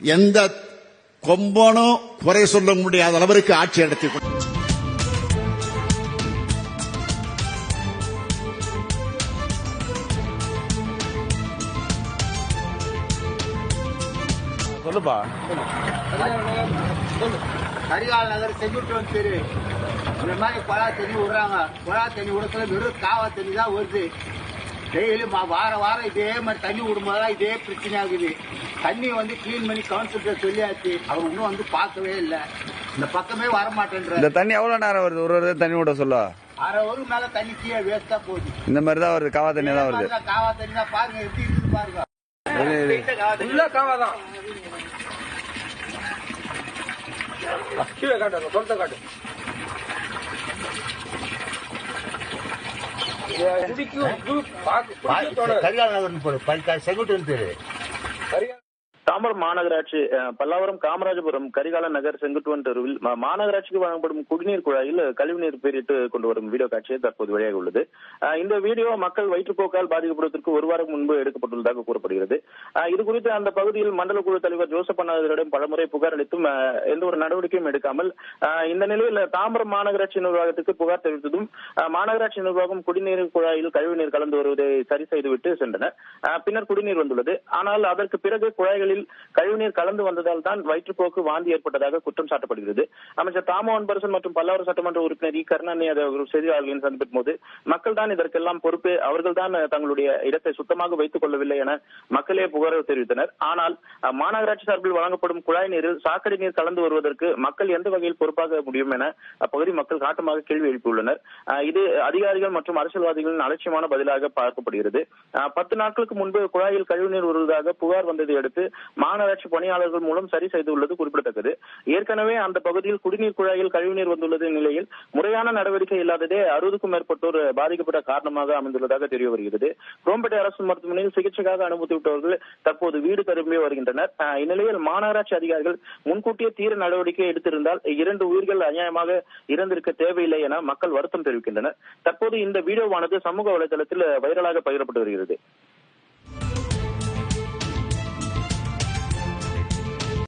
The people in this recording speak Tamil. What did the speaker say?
எந்த கொம்பனும் குறை சொல்ல முடியாத அளவிற்கு ஆட்சி நடத்தி சொல்லுப்பா. கரிகால் நகர் செங்குட்டுவன் தெரு. இந்த மாதிரி குழா தண்ணி விடுறாங்க. குழா தண்ணி விடத்துல வெறும் காவா தண்ணி தான் வருது. டெய்லி மா- வாரம் வாரம் இதே மாதிரி தண்ணி விடும்போதெல்லாம் இதே பிரச்சனை ஆகுது. தண்ணி வந்து க்ளீன் பண்ணி கவுன்சிலர் சொல்லியாச்சு. அவர் இன்னும் வந்து பார்க்கவே இல்லை. இந்த பக்கமே வர மாட்டேன்ற இந்த தண்ணி எவ்வளவு நேரம் வருது? ஒரு ஒரு தண்ணி விட சொல்ல. அரை ஒரு மேல தண்ணி கீழே வேஸ்டா போகுது. இந்த மாதிரி தான் வருது. காவா தண்ணி தான் வருது. காவா தண்ணி தான் பாருங்க எப்படி இருக்குது பாருங்க. காவாதான் கீழே காட்டு சொல்றத காட்டு. கரிகால் நகர் போடு. செங்குட்டுவன் தெரு சரியா தாம்பரம் மாநகராட்சி பல்லாவரம் காமராஜபுரம் கரிகால நகர் செங்குட்டுவன் தெருவில் மாநகராட்சிக்கு வழங்கப்படும் குடிநீர் குழாயில் கழிவுநீர் பீரிட்டு கொண்டு வரும் வீடியோ காட்சியை தற்போது வெளியாக உள்ளது. இந்த வீடியோ மக்கள் வயிற்றுப்போக்கால் பாதிக்கப்படுவதற்கு ஒரு வாரம் முன்பு எடுக்கப்பட்டுள்ளதாக கூறப்படுகிறது. இது குறித்து அந்த பகுதியில் மண்டல குழு தலைவர் ஜோசப் அண்ணாதிரிடம் பலமுறை புகார் அளித்தும் எந்த ஒரு நடவடிக்கையும் எடுக்காமல் இந்த நிலையில் தாம்பரம் மாநகராட்சி நிர்வாகத்துக்கு புகார் தெரிவித்ததும் மாநகராட்சி நிர்வாகம் குடிநீர் குழாயில் கழிவுநீர் கலந்து வருவதை சரி செய்துவிட்டு சென்றனர் பின்னர் குடிநீர் வந்துள்ளது. ஆனால் அதற்கு பிறகு குழாய்களில் கழிவுநீர் கலந்து வந்ததால் தான் வயிற்றுப்போக்கு வாந்தி ஏற்பட்டதாக குற்றம் சாட்டப்படுகிறது. அமைச்சர் தாமோ அன்பரசன் மற்றும் பல்லாவரம் சட்டமன்ற உறுப்பினர் இ. கருணாநிதி அவர்கள் செய்தியாளர்களின் சந்திப்பின் போது மக்கள் தான் இதற்கெல்லாம் பொறுப்பு அவர்கள் தான் தங்களுடைய இடத்தை சுத்தமாக வைத்துக் கொள்ளவில்லை என மக்களே புகார் தெரிவித்தனர். ஆனால் மாநகராட்சி சார்பில் வழங்கப்படும் குழாய் நீரில் சாக்கடை நீர் கலந்து வருவதற்கு மக்கள் எந்த வகையில் பொறுப்பாக முடியும் என அப்பகுதி மக்கள் காட்டமாக கேள்வி எழுப்பியுள்ளனர். இது அதிகாரிகள் மற்றும் அரசியல்வாதிகளின் அலட்சியமான பதிலாக பார்க்கப்படுகிறது. பத்து நாட்களுக்கு முன்பு குழாயில் கழிவுநீர் வருவதாக புகார் வந்ததை அடுத்து மாநகராட்சி பணியாளர்கள் மூலம் சரி செய்துள்ளது குறிப்பிடத்தக்கது. ஏற்கனவே அந்த பகுதியில் குடிநீர் குழாயில் கழிவுநீர் வந்துள்ளது நிலையில் முறையான நடவடிக்கை இல்லாததே அறுபதுக்கும் மேற்பட்டோர் பாதிக்கப்பட்ட காரணமாக அமைந்துள்ளதாக தெரிய வருகிறது. குரோம்பேட்டை அரசு மருத்துவமனையில் சிகிச்சைக்காக அனுமதிவிட்டவர்கள் தற்போது வீடு திரும்பி வருகின்றனர். இந்நிலையில் மாநகராட்சி அதிகாரிகள் முன்கூட்டியே தீர நடவடிக்கை எடுத்திருந்தால் இரண்டு உயிர்கள் அநியாயமாக இறந்திருக்க தேவையில்லை என மக்கள் வருத்தம் தெரிவிக்கின்றனர். தற்போது இந்த வீடியோவானது சமூக வலைதளத்தில் வைரலாக பகிரப்பட்டு வருகிறது.